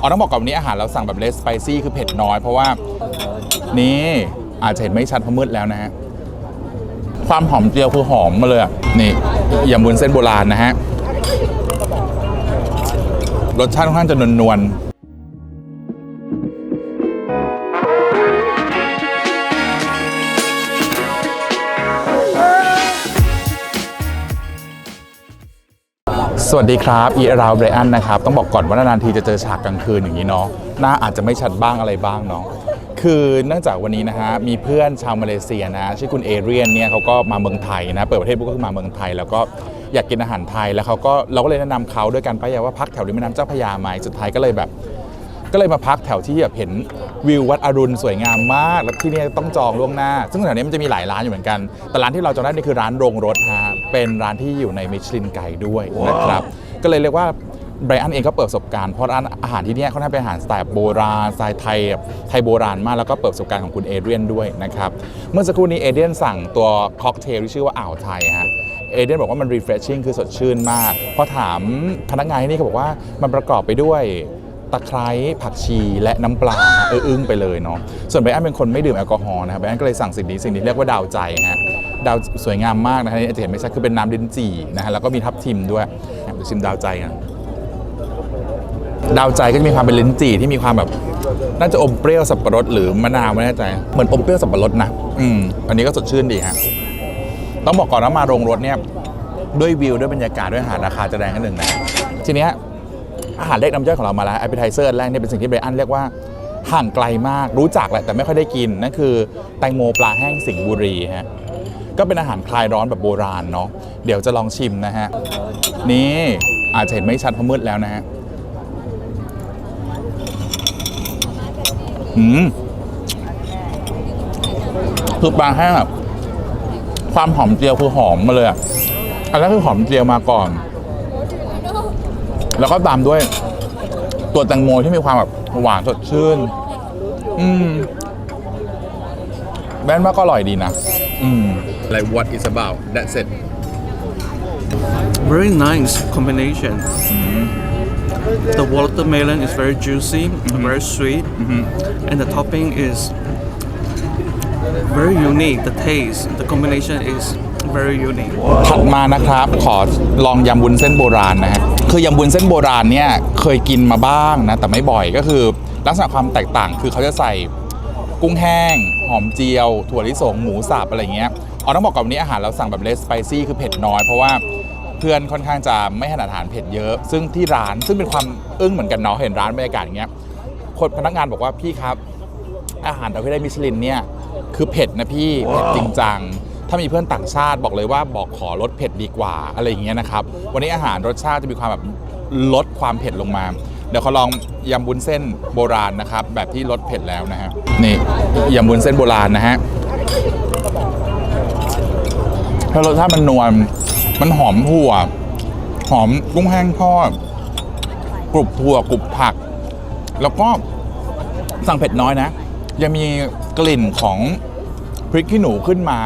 อ๋อต้องบอกก่อนวันนี้อาหารเราสั่งแบบเลสสไปซี่คือเผ็ดน้อยเพราะว่า นี่อาจจะเห็นไม่ชัดเพราะมืดแล้วนะฮะความหอมเจียวคือหอมมาเลยอะนี่ยำบุญเส้นโบราณนะฮะรสชาติค่อนข้างจะนวลๆ สวัสดีครับอีราวเบรอันนะครับ ต้องบอกก่อนว่านานๆทีจะเจอฉากกลางคืนอย่างนี้เนาะหน้าอาจจะไม่ชัดบ้างอะไรบ้างเนาะคือเนื่องจากวันนี้นะฮะมีเพื่อนชาวมาเลเซียนะชื่อคุณเอเรียนเนี่ยเขาก็มาเมืองไทยนะเปิดประเทศปุ๊บก็คือมาเมืองไทย แล้วก็อยากกินอาหารไทยแล้วเขาก็เราก็เลยแนะนำเขาด้วยการไปาว่าพักแถวริมแม่น้ำเจ้าพระยาไหมสุดท้ายก็เลยแบบ ก็เลยมาพักแถวที่แบบเห็นวิววัดอรุณสวยงามมาก แล้วที่นี่ต้องจองล่วงหน้า ซึ่งแถวนี้มันจะมีหลายร้านอยู่เหมือนกัน แต่ร้านที่เราจองได้นี่คือร้านโรงรถฮะ เป็นร้านที่อยู่ในมิชลินไกด์ด้วยนะครับ ก็เลยเรียกว่าไบรอันเองก็เปิดประสบการณ์เพราะร้านอาหารที่เนี่ยเขาทำเป็นอาหารสไตล์โบราณสไตล์ไทยแบบไทยโบราณมากแล้วก็เปิดประสบการณ์ของคุณเอเดรียนด้วยนะครับเมื่อสักครู่นี้เอเดรียนสั่งตัวค็อกเทลที่ชื่อว่าอ่าวไทยฮะเอเดนบอกว่ามัน refreshing คือสดชื่นมาก พอถามพนักงานที่นี่เขาบอกว่ามันประกอบไปด้วยตะไคร้ผักชีและน้ำปลาเอออึ้งไปเลยเนาะส่วนไบรอันเป็นคนไม่ดื่มแอลกอฮอล์นะครับไบรอันก็เลยสั่งสิ่งนี้สิ่งนี้เรียกว่าดาวใจฮะ ดาวสวยงามมากนะฮะนี่อาจจะเห็นไม่ชัดคือเป็นน้ำดินจี่นะฮะแล้วก็มีทับทิมด้วยเดี๋ยวชิมดาวใจกันดาวใจก็จะมีความเป็นลิ้นจี่ที่มีความแบบน่าจะอมเปรี้ยวสับปะรดหรือมะนาวไม่แน่ใจเหมือนอมเปรี้ยวสับปะรดนะอืมอันนี้ก็สดชื่นดีฮะต้องบอกก่อนว่ามาโรงรถเนี่ยด้วยวิวด้วยบรรยากาศด้วยอาหารราคาจะแรงกันหนึ่งนะทีเนี้ยอาหารเล็กน้ำย่อยของเรามาแล้ว a p p e t i z e r แรกเนี่ยเป็นสิ่งที่เบรอันเรียกว่าห่างไกลมากรู้จักแหละแต่ไม่ค่อยได้กินนั่นคือแตงโมปลาแห้งสิงห์บุรีฮะ ก็เป็นอาหารคลายร้อนแบบโบราณเนาะเดี๋ยวจะลองชิมนะฮะ นี่อาจจะเห็นไม่ชัดเพราะมืดแล้วนะฮะอืมคือปลาแห้งแบบความหอมเจียวคือหอมมาเลยอะอันแรกคือหอมเจียวมาก่อน แล้วก็ตามด้วย ตัวแตงโมที่มีความแบบหวานสดชื่น อืมแม้ว่าก็อร่อยดีนะ like what is about that's it Very nice combination. The watermelon is very juicy, very sweet, and the topping is very unique. The taste, the combination is very unique. ถัดมานะครับขอลองยำวุ้นเส้นโบราณนะฮะคือยำวุ้นเส้นโบราณเนี่ยเคยกินมาบ้างนะแต่ไม่บ่อยก็คือ ลักษณะความแตกต่างคือเขาจะใส่ กุ้งแห้ง หอมเจียว ถั่วลิสง หมูสับอะไรเงี้ยอ๋อต้องบอกก่อนวันนี้อาหารเราสั่งแบบเลสสไปซี่คือเผ็ดน้อยเพราะว่าเพื่อนค่อนข้างจะไม่ถนัดอาหารเผ็ดเยอะ ซึ่งที่ร้านซึ่งเป็นความอึ้งเหมือนกันเนาะเห็นร้านบรรยากาศอย่างเงี้ยคนพนักงานบอกว่าพี่ครับ อาหารเราที่ได้มิชลินเนี่ยคือเผ็ดนะพี่เผ็ดจริงจังถ้ามีเพื่อนต่างชาติบอกเลยว่าบอกขอลดเผ็ดดีกว่าอะไรอย่างเงี้ยนะครับวันนี้อาหารรสชาติจะมีความแบบลดความเผ็ดลงมา เดี๋ยวเขาลองยำบุ้นเส้นโบราณนะครับ แบบที่ลดเผ็ดแล้วนะฮะนี่ยำบุ้นเส้นโบราณนะฮะถ้ารสชาติมันนวลมันหอมถั่ว หอมกุ้งแห้งทอดกรุบถั่วกรุบผัก แล้วก็สั่งเผ็ดน้อยนะ ยังมีกลิ่นของพริกขี้หนูขึ้นมา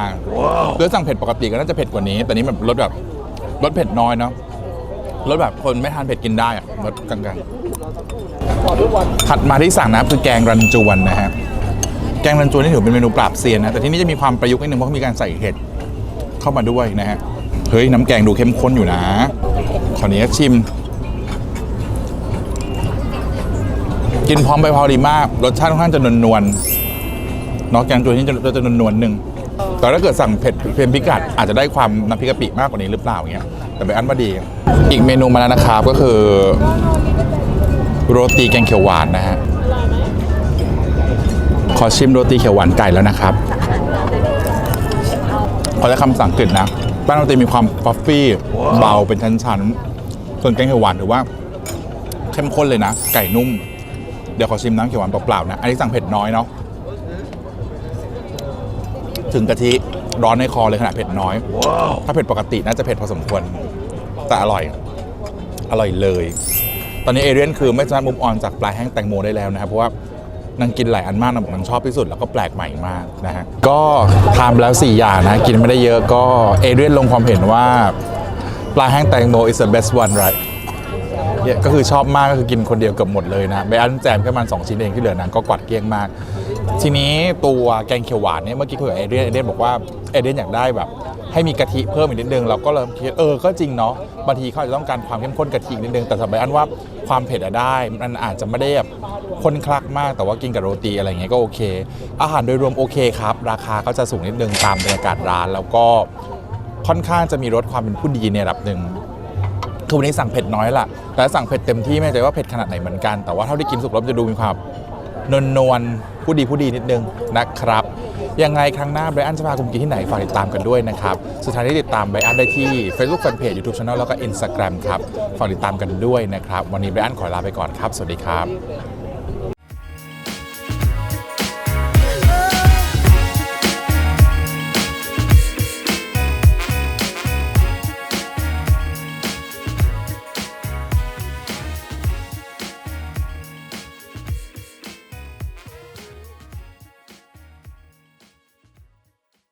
โดยสั่งเผ็ดปกติก็น่าจะเผ็ดกว่านี้ แต่นี้แบบรสแบบรสเผ็ดน้อยเนาะรสแบบคนไม่ทานเผ็ดกินได้อะรสกลางๆ ถัดมาที่สั่งนะคือแกงรันจวนนะฮะแกงรันจวนนี่ถือเป็นเมนูปราบเซียนนะแต่ที่นี่จะมีความประยุกต์นิดนึงเพราะมีการใส่เห็ดเข้ามาด้วยนะฮะเฮ้ยน้ำแกงดูเข้มข้นอยู่นะขออนุญาตชิม กินพร้อมใบพาวดีมากรสชาติค่อนข้างจะนวลๆเนาะแกงตัวนี้จะจะนวลๆหนึ่งแต่ถ้าเกิดสั่งเผ็ดเค็มพิกัดอาจจะได้ความน้ำพริกกะปิมากกว่านี้หรือเปล่าเงี้ยแต่เป็นอันว่าดี อีกเมนูมาแล้วนะครับก็คือ โรตีแกงเขียวหวานนะฮะขอชิมโรตีเขียวหวานไก่แล้วนะครับขอใช้คำสั่งกฤษนะแป้งโรตีมีความฟัฟฟี่เบาเป็นชั้นๆส่วนแกงเขียวหวานถือว่าเข้มข้นเลยนะ ไก่นุ่ม เดี๋ยวขอชิมน้ำเขียวหวานเปล่าๆนะ อันนี้สั่งเผ็ดน้อยเนาะถึงกะทิร้อนในคอเลยขนาดเผ็ดน้อย ถ้าเผ็ดปกติน่าจะเผ็ดพอสมควรแต่อร่อย อร่อยเลย ตอนนี้เอเรียนคือไม่สามารถมุมออนจากปลาแห้งแตงโมได้แล้วนะครับ เพราะว่านางกินหลายอันมากนางบอกนางชอบที่สุดแล้วก็แปลกใหม่มากนะฮะก็ทานแล้ว 4 อย่างนะ กินไม่ได้เยอะก็เอเรียนลงความเห็นว่าปลาแห้งแตงโม is the best one right เนี่ยก็คือชอบมากก็คือกินคนเดียวเกือบหมดเลยนะไบรอันแจมแค่ประมันสองชิ้นเองที่เหลือนางก็กวาดเกลี้ยงมาก ทีนี้ตัวแกงเขียวหวานเนี่ยเมื่อกี้คุยกับเอเดียนเอเดียนบอกว่าเอเดียนอยากได้แบบ ให้มีกะทิเพิ่มอีกนิดนึงเราก็เริ่มคิดเออก็จริงเนาะบางทีเขาอาจจะต้องการความเข้มข้นกะทิอีกนิดนึงแต่สำหรับอันว่าความเผ็ดอะได้ มันอาจจะไม่ได้แบบข้นคลักมากแต่ว่ากินกับโรตีอะไรเงี้ยก็โอเค อาหารโดยรวมโอเคครับ ราคาก็จะสูงนิดนึงตามบรรยากาศร้าน แล้วก็ค่อนข้างจะมีรสความเป็นผู้ดีในระดับหนึ่งคือวันนี้สั่งเผ็ดน้อยละแต่สั่งเผ็ดเต็มที่ไม่แน่ใจว่าเผ็ดขนาดไหนเหมือนกันแต่ว่าเท่าที่กินสุกแล้วจะดูมีความนวลนวลๆผู้ดีผู้ดีนิดนึงนะครับ ยังไงครั้งหน้าไบรอันจะพาคุณกินที่ไหนฝากติดตามกันด้วยนะครับสุดท้ายที่ติดตามไบรอันได้ที่ Facebook Fanpage YouTube Channel แล้วก็ Instagram ครับฝากติดตามกันด้วยนะครับ วันนี้ไบรอันขอลาไปก่อนครับ สวัสดีครับ